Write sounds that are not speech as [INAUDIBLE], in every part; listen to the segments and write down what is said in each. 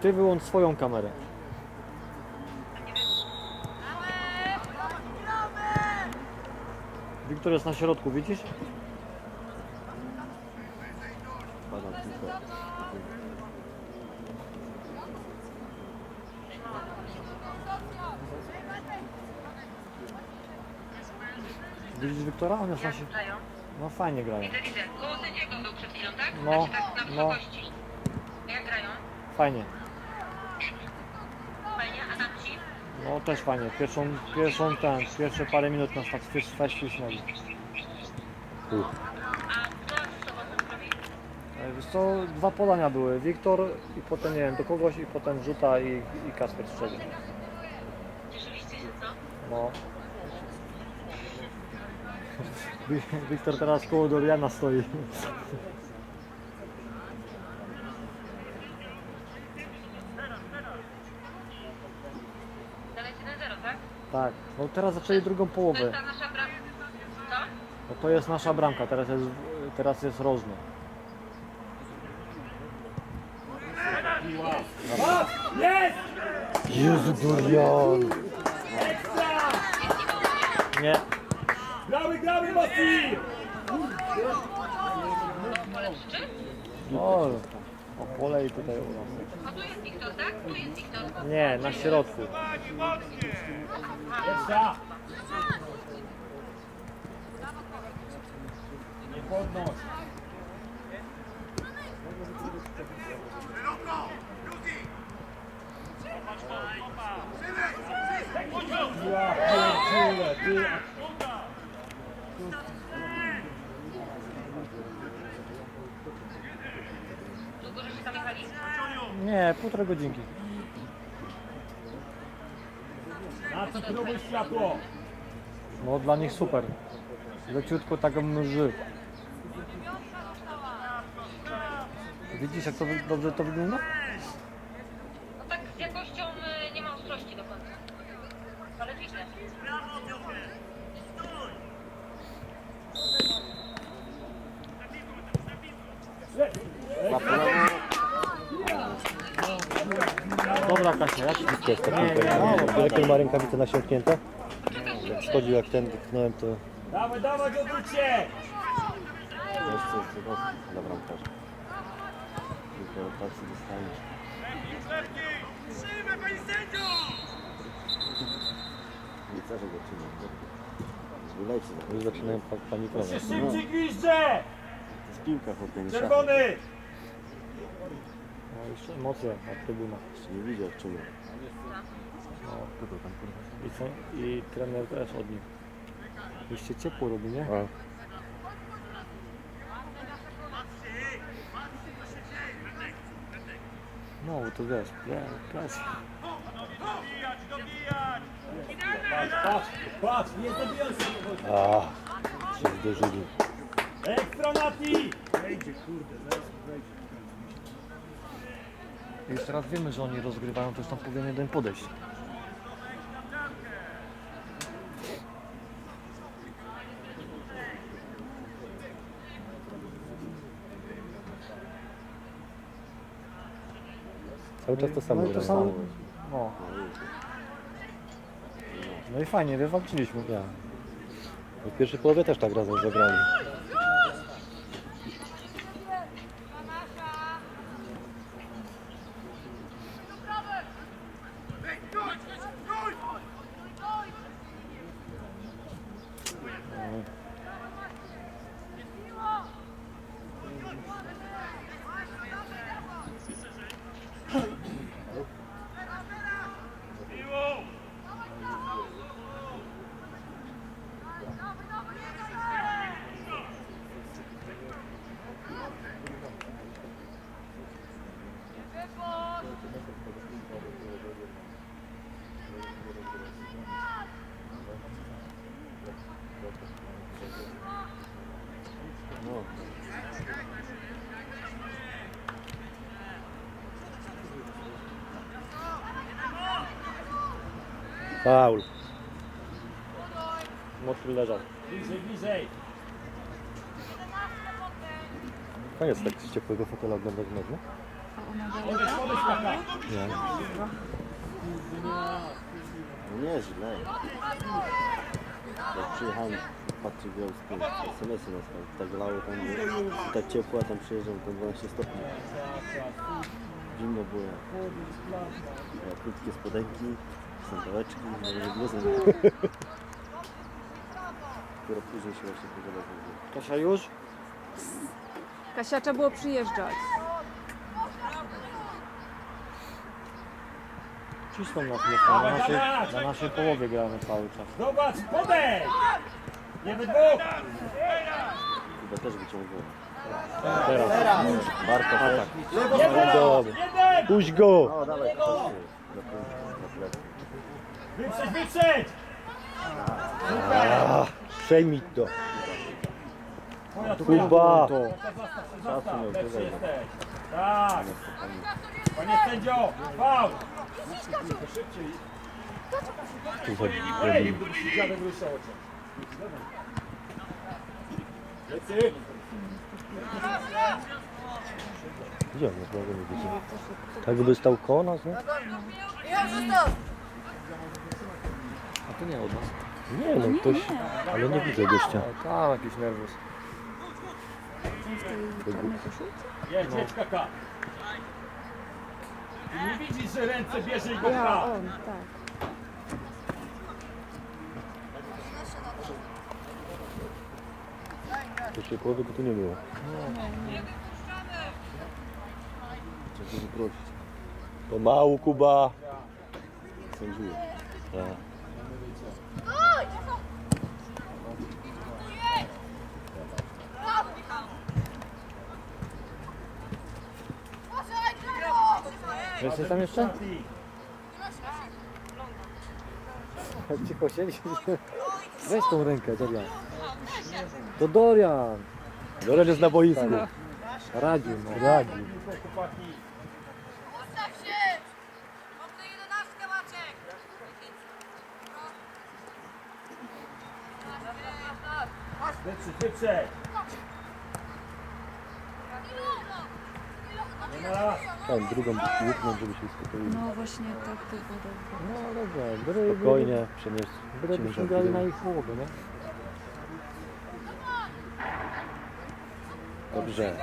Ty wyłącz swoją kamerę. Wiktor jest na środku, widzisz? Badam tylko. Na Jak środku. grają? No fajnie grają. Widzę, widzę. Koło sędziego był przed chwilą, tak? No, Znaczy tak na no. wysokości. Jak grają? Fajnie. Fajnie, a tam ci? No też fajnie. Pierwszą, pierwszą ten, pierwsze parę minut nas tak weszliśmy. Tu. A kto z sobą zrobi? E, Wiesz co, dwa podania były. Wiktor i potem nie wiem, do kogoś i potem rzuta i, i Kasper strzelił. Cieszyliście się, co? No. Wiktor teraz koło Doriana stoi. Dalej 1-0, tak? Tak. No teraz zaczęli drugą To połowę. jest ta nasza bramka. Co? No to jest nasza bramka, teraz jest, teraz jest rożny. Jezu Dorian! Nie. Gramy, gramy, krzyczy? O, o pole i tutaj u nas. A tu jest Wiktor, tak? Tu jest Wiktor. Nie, na środku. Ekstra! Nie podnoś. Ja pierdzielę, ty. Długo Nie, półtorej godzinki. Na co światło? No dla nich super. Leciutko tak mrzy. Widzisz jak to wy- dobrze to wygląda? No tak z jakością y, nie ma ostrości do końca. Ale widzę. To jest ta piłka. jak ma rękawice nasiąknięte. Jak schodził jak ten wytknąłem to... Dawaj, dawaj, odwróćcie! To jest coś co dla bramkarza. Tylko rotacji dostaniesz. Nie chcę, żeby czynił. Zbylejcie. Już zaczynają pa panikować. Się No, szybciej gwizdże! to jest piłka chłopie, nie. Czerwony! No jeszcze emocje na trybunach. Jeszcze nie widział czym. No. I, co? I trener też od nich. Już się ciepło robi, nie? A. No, bo to wiesz, pre- presja. Patrz, patrz, patrz, nie zabijaj się! A, się zderzyli. Ekstra Mati! Wejdzie, kurde, zaraz wejdzie. Już teraz wiemy, że oni rozgrywają, to już tam powinien jeden podejść. Cały czas to samo No i to samo. No. No i fajnie, wywalczyliśmy. Ja. W pierwszej połowie też tak razem zagrali. No. Faul. No tu leżał. Bliżej, bliżej. Fajnie jest tak z ciepłego fotela oglądać nie? Podejdź, podejdź kaka. Nie. No nie źle. Jak przyjechałem, patrzę w Białysku, SMS-y na sklepie, tak lało tam, i tak ciepło, a tam przyjeżdżam, to 12 stopni. Zimno było. Ja, krótkie spodenki, sandałeczki, może bluzę. Dopiero później się właśnie pogoda zrobiła. Kasia już? Kasia, trzeba było przyjeżdżać. Cisną nas chcą. Na naszej, na naszej połowie gramy cały czas. Zobacz, podejdź. Nie we dwóch. Chyba też wyciągnąłem. Teraz. Barka też. Jeden, jeden. Puść go! O, dawaj. Wyprzedź, wyprzedź. A, Przejmij to. Twoja, twoja. Kuba! Lepszy jesteś. Tak. Panie sędzio, faul. Ej, dziadek ruszał oczy. Lecy. Gdzie on jest? Mogę nie widzieć. Tak by stał koło nas, nie? A to nie od nas. Nie no, ktoś... Ale nie widzę gościa. Tam jakiś nerwus. Jedź, jedź kaka. Nie widzisz, że ręce bierze i go Ja, pcha. on, tak. To się połowy by tu nie było. Trzeba go wyprosić. Pomału, Kuba. Sędziuję. Tak. Jesteś tam jeszcze? [LAUGHS] Cicho siedzi. Weź tą rękę, Dorian. To Dorian. Dorian jest na boisku. Radził, no. Radził. Chłopaki. Ustaw się! Mam na 11 Maciek! Wyprzedź, wyprzedź. Nie ma raz. Tam drugą łupną, żeby się uspokoił. No właśnie tak to dobre. No dobrze, spokojnie przenieść. Byśmy grali na ich połowę, nie? Dobrze.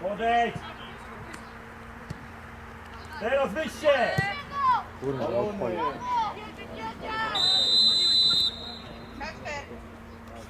Podejdź. Teraz wyjście. Kurwa, odpalił.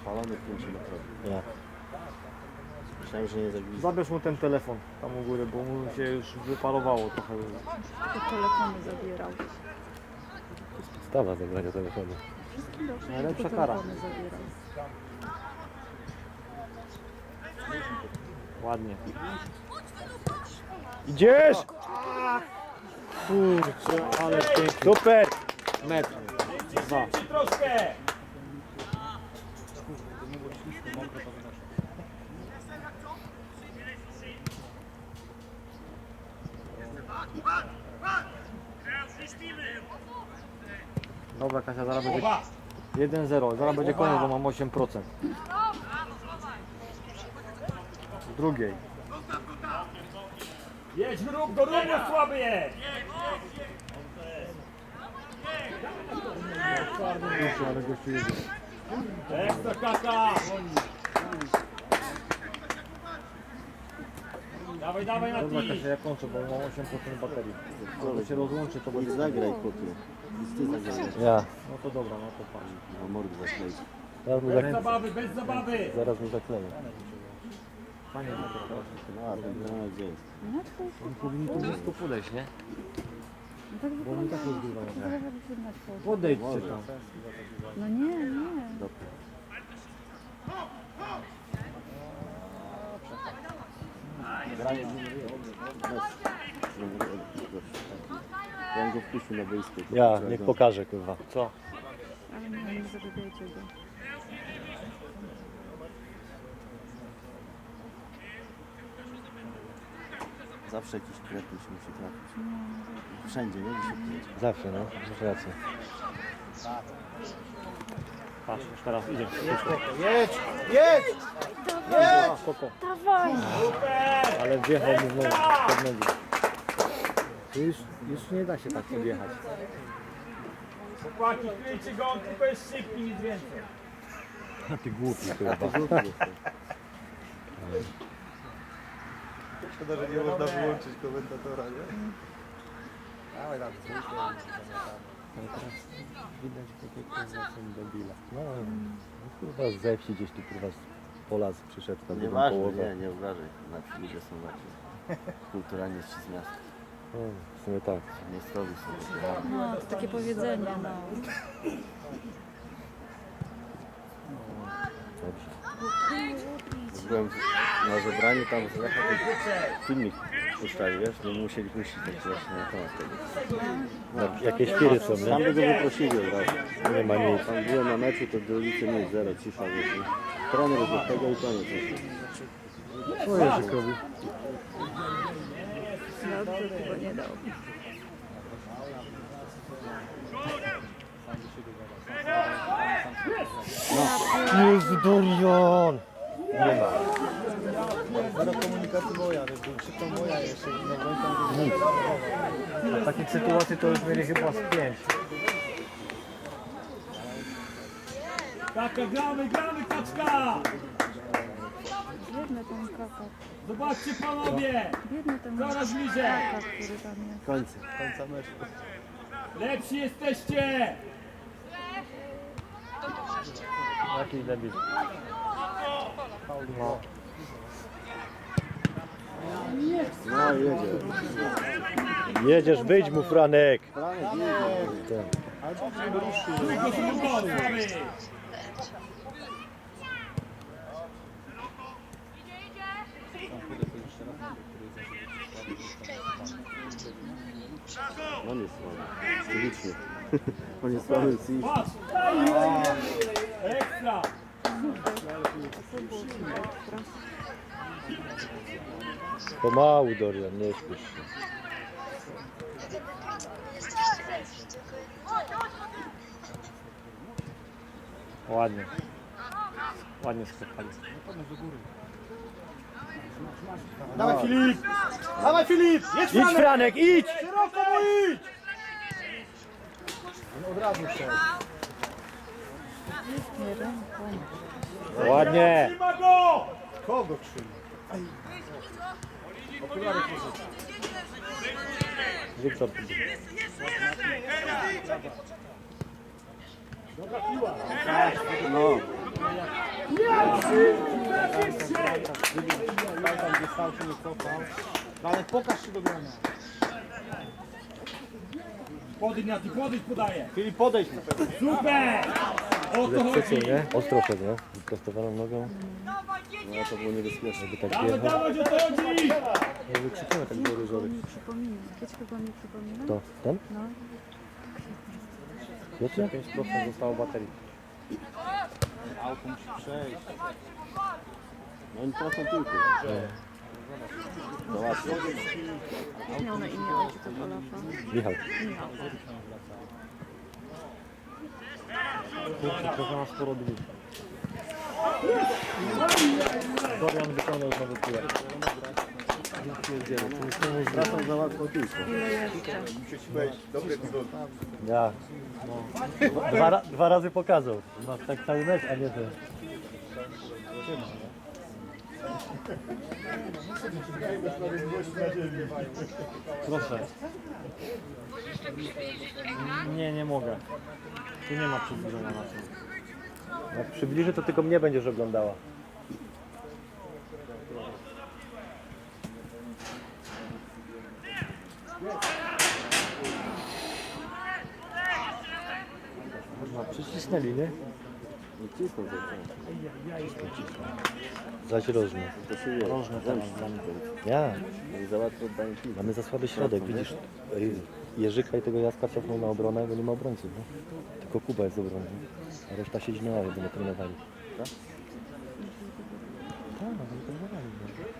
Spalony 5 metrowy. Ja. Myślałem, że nie zagwizdał. Zabierz mu ten telefon tam u góry, bo mu się już wyparowało trochę. Te telefony zabierał. To jest podstawa zabrania telefonu. Najlepsza kara. Ładnie. Idziesz! Kurczę, ale pięknie. Super! Metr. Dwa. Troszkę. Dobra Kasia, zaraz będzie Oba. 1-0. Zaraz będzie koniec, bo mam 8%. W drugiej. Jedź w róg, do ruchu słaby jest. Kurczę, ale gościu jedzie. Ekstra kaka. Dawaj, dawaj na Dobra. Kasia, ja kończę, bo mam 8% baterii. Jak się rozłączy, to Idź będzie... zagraj, chłopie. Idź ty zagraj. Ja. No to dobra, no to patrz. Na mordę zakleić. Zaraz mi, Bez zak... zabawy, bez zabawy. Zaraz mi zakleję. Panie, No, a ten granat gdzie jest? on powinien tu blisko podejść, nie? No tak Bo on i tak rozgrywa. Podejdźcie tam. No nie, nie. Dobra. Granie Ja bym go wpuścił na boisko. Ja, niech pokaże kurwa. Co? Ale nie, nie zabierajcie go. Zawsze jakiś kretyn się musi trafić. Wszędzie, nie? Gdzie. Zawsze, no. Masz rację. Patrz, już teraz idzie. Jedź! Jedź! Jedź! Spoko. Dawaj! Ale wjechał mi w nogi, pod nogi. Tu już, już nie da się tak podjechać. Chłopaki, kryjcie go, on tylko jest szybki, nic więcej. A ty głupi chyba. Szkoda, że nie można wyłączyć komentatora, nie? Ale teraz widać takie kurwa są debile. No, no kurwa ze wsi gdzieś tu kurwa z pola z- przyszedł tam drugą Nieważne, połowę. nie, nie obrażaj. Na wsi ludzie są bardziej kulturalnie ci z miasta. No, w sumie tak. Miejscowi są kulturalni. No, to takie powiedzenie, no. Dobrze. Byłem na zebraniu tam z Lecha, filmik puszczali, wiesz, no musieli puścić taki właśnie na temat tego. Tak, jakieś piry są, Tam nie? by go wyprosili od razu. Nie ma nic. Tam byłem na meczu, to do ulicy nic, zero, cisza, wiesz. nie? Trener do tego i koniec. Co Jerzykowi? Dobrze, tego nie dał. Jezu, Dorian! Zero komunikacji moja, był krzyknął moja jeszcze, no Nic. A takich sytuacji to już mieli chyba z pięć. Kaka, gramy, gramy, kaczka! Biedny ten kaka. Zobaczcie panowie! Biedny ten Coraz bliżej! kaka, który tam jest. Końce. końca meczu. Lepsi jesteście! Jaki debil. No. No jedzie. Jedziesz, wyjdź mu Franek! Franek jedzie. On jest słaby. On jest słaby! Ekstra! Pomału Dorian, nie śpiesz się. Ładnie. Ładnie sklepali. Dawaj Filip! Dawaj Filip! Jedź Idź Franek, idź! Szeroko idź! On od razu wszedł. Ładnie! Trzyma go! Kogo trzyma? Wiktor. No. Ale pokaż się do grania. Podejdź Nati, podejdź podaje. Filip podejdź na. Super! O to chodzi! Przyciął, nie? Ostro szedł, nie? Wyprostowaną nogą. No to było niebezpieczne. Żeby tak jechał. to! Nie wykrzyczymy tak do różowych. Mi przypomina. Wiecie, kogo mi przypomina? To, ten? No. Wiecie? 5% zostało baterii. Auto musi przejść. No oni tracą piłkę. Załatwią. Miał na imię ojciec Olafa. Michał. Michał. Ma sporo. Dorian wykonał znowu piłę. Tracą za łatwo jeszcze? Ja. No. Dwa, ra- dwa razy pokazał. No, tak cały mecz, a nie ten. Proszę. Nie, nie mogę. Tu nie ma przybliżenia na tym. Jak przybliży, to tylko mnie będziesz oglądała. No, przycisnęli, nie? Nie cisną za to. Zaś rożnie. To się wie. Różne Zemść. Ja. I. Mamy za słaby środek, widzisz? Ej, Jerzyka i tego Jaska cofnął na obronę, bo nie ma obrońców, no. Tylko Kuba jest obroną. A reszta siedzi na ławie, nie trenowali. Tak? Tak, no, nie trenowali. No.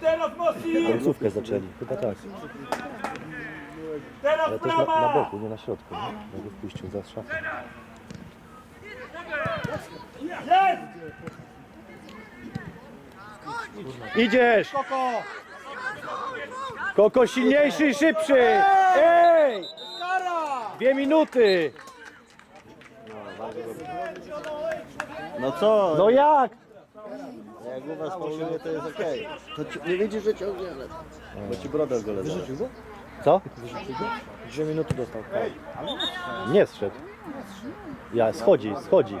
Teraz! Końcówkę zaczęli, chyba tak. Teraz Ale też na, na boku, nie na środku, nie? Jakby wpuścił za szafę. Jest! Idziesz! Koko silniejszy i szybszy! Ej! Dwie minuty! No, co? No jak? Jak u was fauluje, to jest okej. To ci, nie widzisz, że ciągnie, ale... Bo ci brodę w gole Wyrzucił go? Co? Dwie minuty dostał. Nie zszedł. Ja, schodzi, schodzi.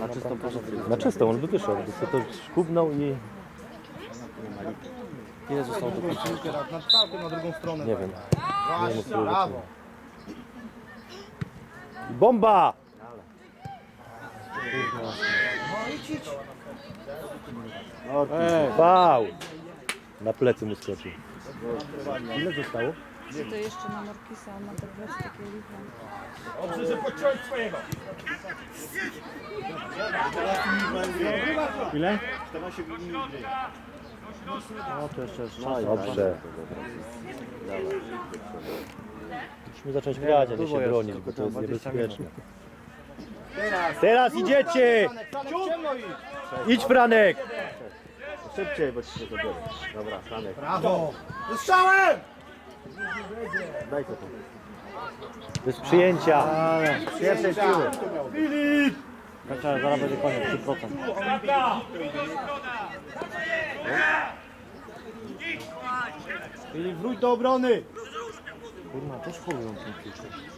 Na czystą poszedł. Na czysto, on by wyszedł, to szkubnął i... Ile zostało do końca? Na czwartym, na drugą stronę. Nie wiem. Nie wiem, co Brawo. Bomba! Fał! Na plecy mu skoczył. Ile zostało? To jeszcze na Markisa, ma te plecy takie licha. Dobrze, że podciąłeś swojego. Ile? No to jeszcze jest No, dobrze. Musimy zacząć grać, a nie się bronić, bo to jest niebezpieczne. Teraz idziecie! Idź Franek! Szybciej, bo ci się zabiorę. Dobra, Franek, Brawo. Strzałem! Daj to. Bez przyjęcia. Pierwszej siły. Zaraz będzie koniec, 3%. Taka! Filip, wróć do obrony. Kurwa, też tym piłkę.